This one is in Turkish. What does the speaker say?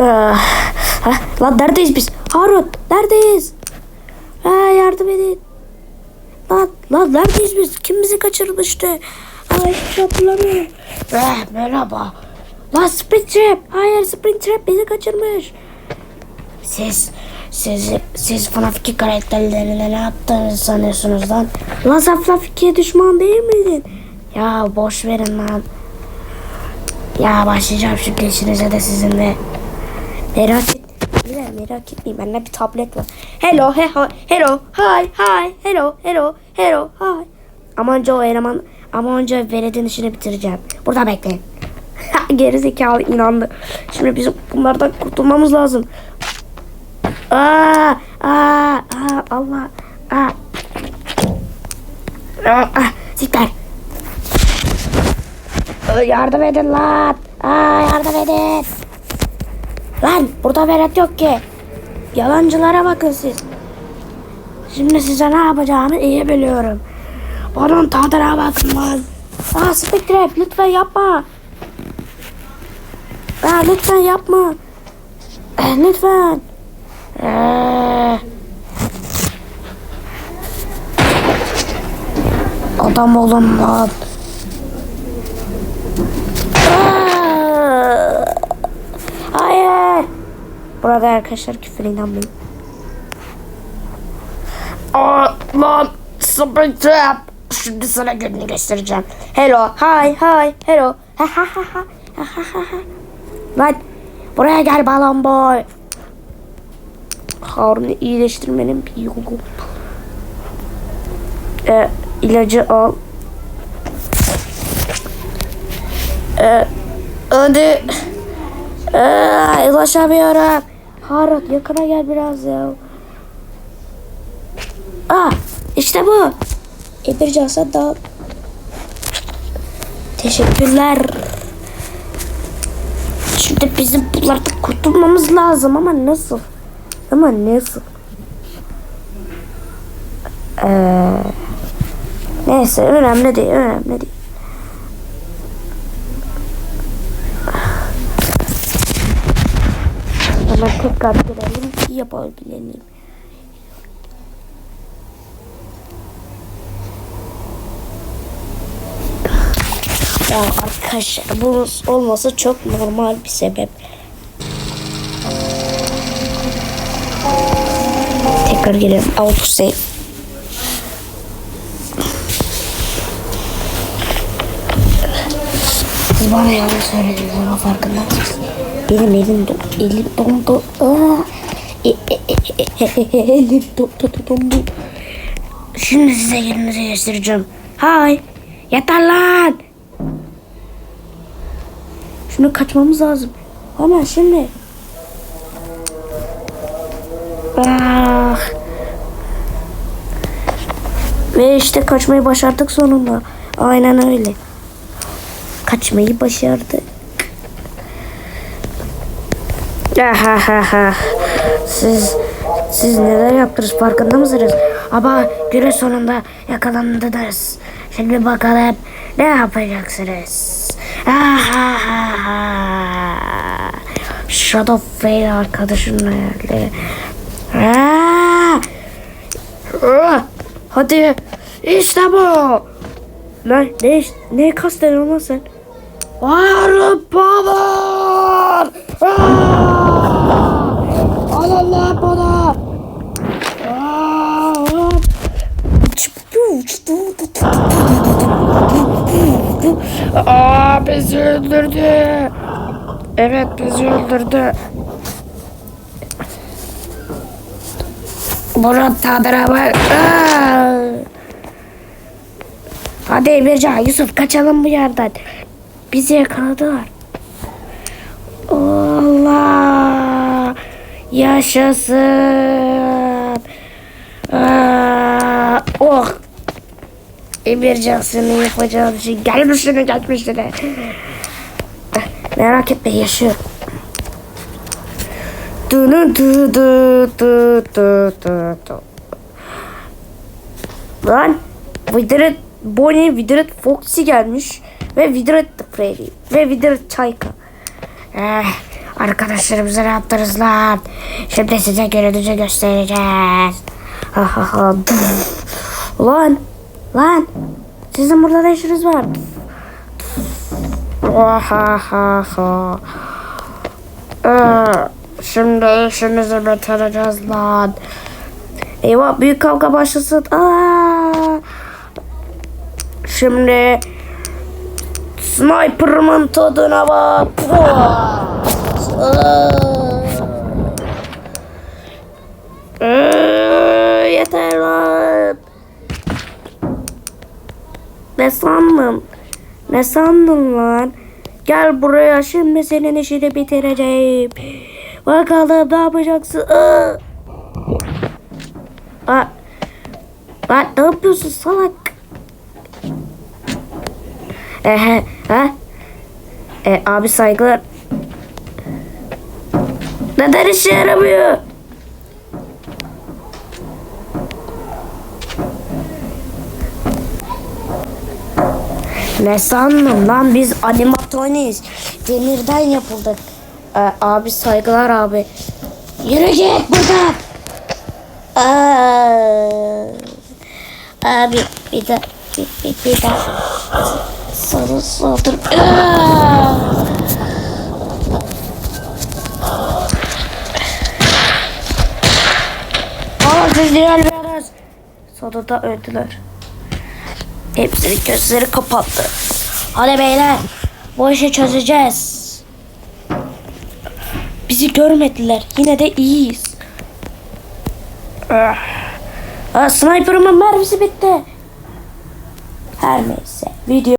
Ah, ah, lan neredeyiz biz? Harun neredeyiz? Ha, yardım edin. Lan, lan neredeyiz biz? Kim bizi kaçırmıştı? Ay hiç hatırlamıyorum. Eh, merhaba. Lan Springtrap. Hayır Springtrap bizi kaçırmış. Siz, siz, siz FNAF 2 karakterlerine ne yaptığınızı sanıyorsunuz lan? Lan sen FNAF 2'ye düşman değil miydin? Ya boş verin lan. Ya başlayacağım şimdi işinize de sizinle. Merak et. Bile merak etmeyin. Bende bir tablet var. Hello, he, ho- hello, hi, hi, hello, hello, hello, hi. Ama önce o eleman, ama önce veledin işini bitireceğim. Burada bekleyin. Geri zekalı inandı. Şimdi bizim bunlardan kurtulmamız lazım. Aa, aa, aa, Allah. Aa. Aa, ah, siktir. Yardım edin lan. Aa, yardım edin. Lan burada velet yok ki. Yalancılara bakın siz. Şimdi size ne yapacağımı iyi biliyorum. Onun tadına bakın lan. Aa Spectre lütfen yapma. Aa lütfen yapma. Eh, lütfen. Ee, Adam olun lan. Aa! Hayır. Burada arkadaşlar küfür inanmayın. Aa, lan Springtrap. Şimdi sana gününü göstereceğim. Hello, hi, hi, hello. Ha ha ha ha. Ha ha ha. Lan buraya gel balon boy. Harun'u iyileştirmenin bir yolu. Ee, ilacı al. Ee, hadi. Ee, ulaşamıyorum. Harun yakına gel biraz ya. Aa işte bu. Emircan sen daha. Teşekkürler. Şimdi bizim bunlardan kurtulmamız lazım ama nasıl? Ama nasıl? Ee, neyse önemli değil, önemli değil. Hemen tekrar girelim ki yapabilelim. Ya arkadaşlar bu olması çok normal bir sebep. Tekrar gelelim. Auto save. Siz bana yanlış söylediniz ama farkında mısınız? Benim elim, do- elim dondu. E, e, e, e, e, elim dondu, dondu. Şimdi size yerinizi göstereceğim. Hay. Yeter lan. Şunu kaçmamız lazım. Hemen şimdi. Ah. Ve işte kaçmayı başardık sonunda. Aynen öyle. Kaçmayı başardık. Siz siz neler yaptınız farkında mısınız? Ama günün sonunda yakalandınız. Şimdi bakalım ne yapacaksınız? Shadow Fail arkadaşın nerede? Aa! Aa! Hadi işte bu. Lan ne ne kastediyorsun lan sen? Fire power! Aa! Alın lan bunu! Aa! Aa bizi öldürdü. Evet bizi öldürdü. Tadına bak. Aa! Hadi Emircan, Yusuf kaçalım bu yerden. Bizi yakaladılar. Allah! Yaşasın! Aa, oh! Emircan senin yapacağın şey gelmişine gelmişine. Merak etme yaşıyor. Du du du du du du du du. Lan Vidret Bonnie Vidret Foxy gelmiş ve Vidret the Prairie ve Vidret Çayka. Eh, Arkadaşlarımıza ne yaptınız lan? Şimdi size gününüzü göstereceğiz. Lan. Lan. Sizin burada ne işiniz var? Ee, şimdi işimizi bitireceğiz lan. Eyvah büyük kavga başlasın. Aa! Şimdi sniper'ımın tadına bak. Aa! Ee, yeter lan. Ne sandın? Ne sandın lan? Gel buraya şimdi senin işini bitireceğim. Bakalım ne yapacaksın? Aa! Aa! Lan ne yapıyorsun salak? Ehe, ha? E, abi saygılar. Neden işe yaramıyor? Ne sandın lan biz animatroniyiz. Demirden yapıldık. Ee, abi saygılar abi. Yürü git buradan. Aa, abi bir de bir, bir, bir de sana saldır. Aa! Niye ölmüyorsunuz? Sonunda öldüler. Hepsinin gözleri kapattı. Hadi beyler bu işi çözeceğiz. Bizi görmediler. Yine de iyiyiz. Ah. Aa, sniper'ımın mermisi bitti. Her neyse. Video